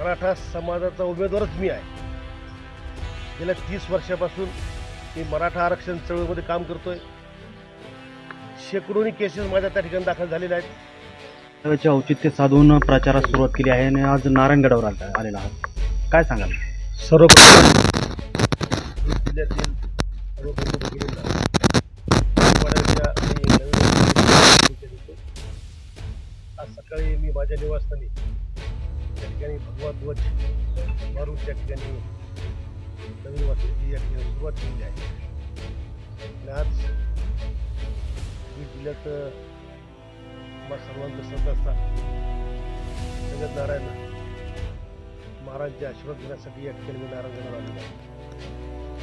मराठा समाजाचा उमेदवारच मी आहे. गेल्या तीस वर्षापासून मी मराठा आरक्षण चळवळीमध्ये काम करतोय. शेकडोनी केसेस माझ्या त्या ठिकाणी दाखल झालेल्या आहेत. औचित्य साधून प्रचारास सुरुवात केली आहे आणि आज नारायणगडावर आला आलेला आहात. काय सांगाल? सर्वप्रथम जिल्ह्यातील सर्व. आज सकाळी मी माझ्या निवासस्थानी त्या ठिकाणी भगवा ध्वज मारून त्या ठिकाणी नवीन वर्षाची या ठिकाणी सुरुवात केली आहे. आणि आज बीड जिल्ह्यात मला सर्वांचं श्रद्धास्थान जगत नारायण महाराजांचे आशीर्वाद घेण्यासाठी या ठिकाणी मी नारायणगडावर आलेलो आहे.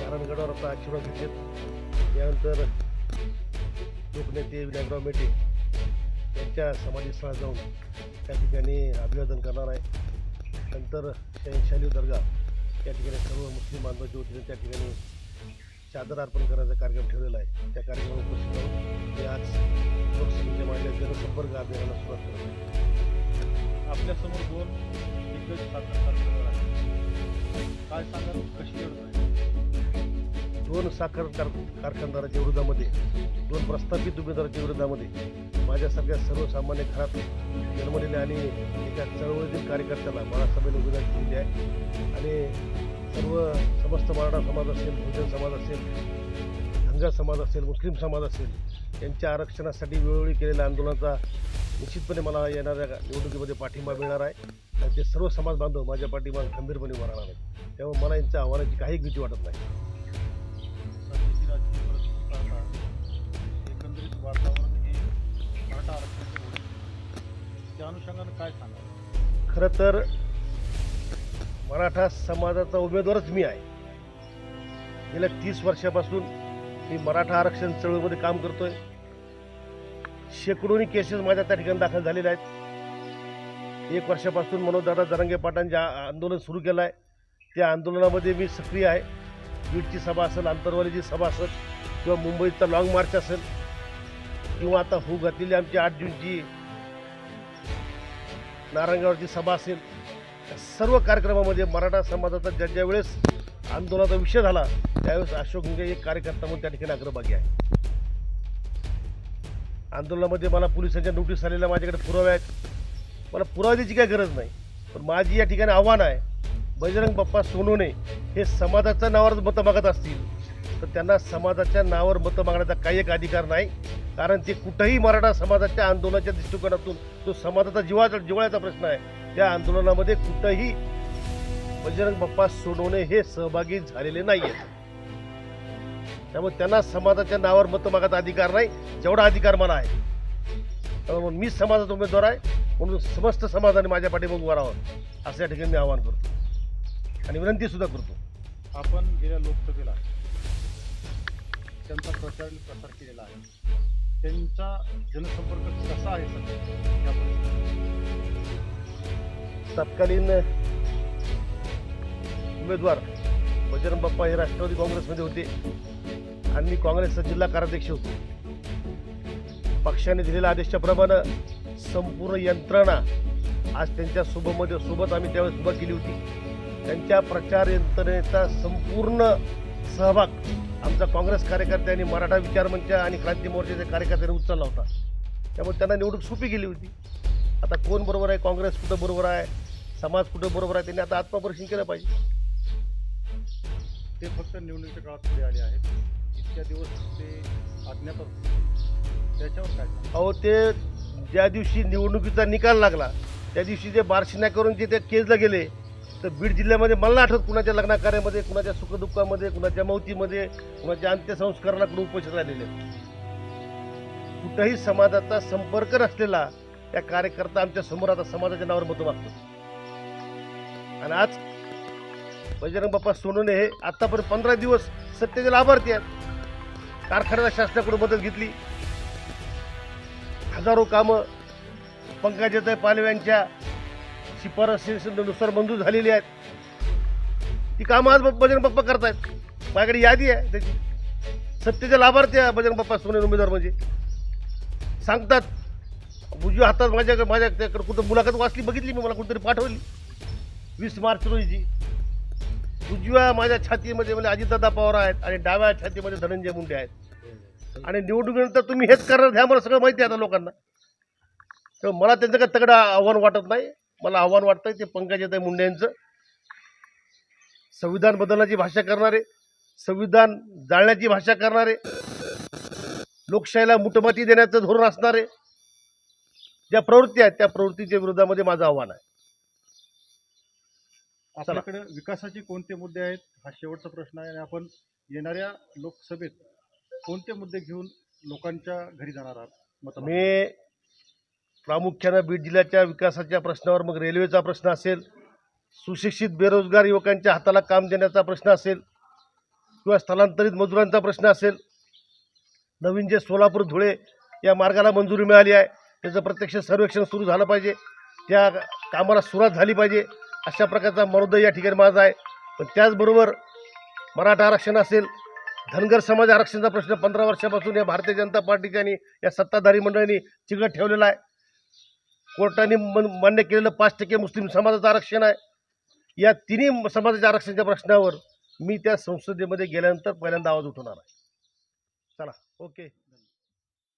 नारायणगडावर आता आशीर्वाद घेतलेत. त्यानंतर लोकनेते विनायकराव मेटे यांच्या समाधीस्थळात जाऊन त्या ठिकाणी अभिवादन करणार आहे. त्यानंतर शालिव दर्गा त्या ठिकाणी सर्व मुस्लिम बांधवांच्या वतीने त्या ठिकाणी चादर अर्पण करायचा कार्यक्रम ठेवलेला आहे. त्या कार्यक्रमात उपस्थित राहून मी आज लोकसभेच्या माझ्या जनसंपर्क अभियानाला सुरुवात करत. आहे आपल्यासमोर दोन दिग्गज साखर कारखानदार आहेत. काय सांगाल? कशी लढत दोन साखर कार कारखानदाराच्या विरोधामध्ये दोन प्रस्थापित उमेदवाराच्या विरोधामध्ये माझ्यासारख्या सर्वसामान्य घरात जन्मलेल्या आणि एका चळवळीतील कार्यकर्त्याला बाळासाहेबांनी उमेदवारी दिली आहे. आणि सर्व समस्त मराठा समाज असेल बहुजन समाज असेल धनगर समाज असेल मुस्लिम समाज असेल यांच्या आरक्षणासाठी वेळोवेळी केलेल्या आंदोलनाचा निश्चितपणे मला येणाऱ्या निवडणुकीमध्ये पाठिंबा मिळणार आहे. आणि ते सर्व समाज बांधव माझ्या पाठिंबा खंबीरपणे उभा राहणार आहेत. त्यामुळे मला यांच्या आव्हानाची काही भीती वाटत नाही. वातावरण हे मराठा आरक्षणाचे त्या अनुषंगानं काय सांगा खरं तर मराठा समाजाचा उमेदवारच मी आहे. गेल्या तीस वर्षापासून मी मराठा आरक्षण चळवळीमध्ये काम करतोय. शेकडोनी केसेस माझ्या त्या ठिकाणी दाखल झालेल्या आहेत. एक वर्षापासून मनोजदादा जरंगे पाटांचे आंदोलन सुरू केलं आहे त्या आंदोलनामध्ये मी सक्रिय आहे. बीडची सभा असेल आंतरवालीची सभा असेल किंवा मुंबईचा लॉंग मार्च असेल किंवा आता होऊ घातलेली आमची आठ जूनची नारंगावरची सभा असेल या सर्व कार्यक्रमामध्ये मराठा समाजाचा ज्या ज्या वेळेस आंदोलनाचा विषय झाला त्यावेळेस अशोक हिंगे एक कार्यकर्ता म्हणून त्या ठिकाणी अग्रभागी आहे. आंदोलनामध्ये मला पोलिसांच्या नोटीस आलेल्या माझ्याकडे पुरावे आहेत. मला पुरावा द्यायची काही गरज नाही. पण माझी या ठिकाणी आव्हान आहे बजरंग बाप्पा सोनोने हे समाजाच्या नावावर मतं मागत असतील तर त्यांना समाजाच्या नावावर मतं मागण्याचा काही एक अधिकार नाही. कारण ते कुठंही मराठा समाजाच्या आंदोलनाच्या दृष्टिकोनातून तो समाजाचा जीवाचा जिवाळ्याचा प्रश्न आहे. त्या आंदोलनामध्ये कुठंही बजरंग बाप्पा सोडवणे हे सहभागी झालेले नाही आहेत त्यामुळे त्यांना समाजाच्या नावावर मत मागायचा अधिकार नाही जेवढा अधिकार मला आहे. त्यामुळे मी समाजाचा उमेदवार आहे म्हणून समस्त समाजाने माझ्या पाठीमागे उभं राहावं. असं या ठिकाणी मी आवाहन करतो. आणि विनंती सुद्धा करतो. आपण गेल्या लोकसभेला त्यांचा प्रचार प्रसार केलेला आहे. त्यांचा जनसंपर्क कसा आहे सध्या? तत्कालीन उमेदवार बजरंग बाप्पा हे राष्ट्रवादी काँग्रेसमध्ये होते. आणि मी काँग्रेसचा जिल्हा कार्याध्यक्ष होतो. पक्षाने दिलेल्या आदेशाप्रमाणे संपूर्ण यंत्रणा आज त्यांच्या सोबतमध्ये सोबत आम्ही त्यावेळेस उभा केली होती. त्यांच्या प्रचार यंत्रणेचा संपूर्ण सहभाग आमचा काँग्रेस कार्यकर्त्यांनी मराठा विचार मंच आणि क्रांती मोर्चाच्या कार्यकर्त्यांनी उचलला होता. त्यामुळे त्यांना निवडणूक सोपी गेली होती. आता कोण बरोबर आहे? काँग्रेस कुठं बरोबर आहे? समाज कुठं बरोबर आहे? त्यांनी आता आत्मपरीक्षण केलं पाहिजे. ते फक्त निवडणुकीच्या काळात पुढे आले आहेत. इतक्या दिवस ते अज्ञात होते. त्याच्यावर काय सांगाल? अहो ते ज्या दिवशी निवडणुकीचा निकाल लागला त्या दिवशी जे बारशिना करून जे त्या केसला गेले तर बीड जिल्ह्यामध्ये मला आठवत कुणाच्या लग्नाकार्यामध्ये कुणाच्या सुखदुःखामध्ये कुणाच्या मौतीमध्ये कुणाच्या अंत्यसंस्काराला उपस्थित राहिलेले. कुठंही समाजाचा संपर्क नसलेला त्या कार्यकर्ता आमच्यासमोर आता समाजाच्या नावावर मतं मागतो आणि आज बजरंग बाप्पा सोनवणे हे आतापर्यंत पंधरा दिवस सत्तेचे लाभार्थी आहेत. कारखान्याला शासनाकडून मदत घेतली. हजारो कामं पंकजाताई पालव्यांच्या शिफारसीनुसार मंजूर झालेली आहेत. ती कामं आज बजरंग बाप्पा करतायत. माझ्याकडे यादी आहे त्याची. सत्तेच्या लाभार्थी आहे बजरंग बाप्पा सोने उमेदवार म्हणजे. सांगतात उजव्या हातात माझ्याकडे माझ्या त्याकडे कुठं मुलाखत वाचली बघितली मी मला कुठेतरी पाठवली. वीस मार्च रोजी उजव्या माझ्या छातीमध्ये म्हणजे अजितदादा पवार आहेत आणि डाव्या छातीमध्ये धनंजय मुंडे आहेत. आणि निवडणुकीनंतर तुम्ही हेच करणार हे आम्हाला सगळं माहिती आहे आता लोकांना. तर मला त्यांचं काही तगडं आव्हान वाटत नाही. मला आव्हान वाटतंय ते पंकजाताई मुंडे यांचं. संविधान बदलण्याची भाषा करणारे संविधान जाळण्याची भाषा करणारे लोकशाहीला मुठमती देण्याचं धोरण असणारे ज्या प्रवृत्ती आहेत त्या प्रवृत्तीच्या विरोधामध्ये माझं आव्हान आहे. आपल्याकडे विकासाचे कोणते मुद्दे आहेत हा शेवटचा प्रश्न आहे. आणि आपण येणाऱ्या लोकसभेत कोणते मुद्दे घेऊन लोकांच्या घरी जाणार आहात? मत मी प्रामुख्यानं बीड जिल्ह्याच्या विकासाच्या प्रश्नावर मग रेल्वेचा प्रश्न असेल सुशिक्षित बेरोजगार युवकांच्या हाताला काम देण्याचा प्रश्न असेल किंवा स्थलांतरित मजुरांचा प्रश्न असेल नवीन जे सोलापूर धुळे या मार्गाला मंजुरी मिळाली आहे त्याचं प्रत्यक्ष सर्वेक्षण सुरू झालं पाहिजे त्या कामाला सुरुवात झाली पाहिजे अशा प्रकारचा मनोदय या ठिकाणी माझा आहे. पण त्याचबरोबर मराठा आरक्षण असेल धनगर समाज आरक्षणाचा प्रश्न पंधरा वर्षापासून या भारतीय जनता पार्टीच्या आणि या सत्ताधारी मंडळांनी चिघट ठेवलेला आहे. कोर्टाने मन- मान्य केलेलं पाच टक्के मुस्लिम समाजाचं आरक्षण आहे. या तिन्ही समाजाच्या आरक्षणाच्या प्रश्नावर मी त्या संसदेमध्ये गेल्यानंतर पहिल्यांदा आवाज उठवणार आहे. चला ओके.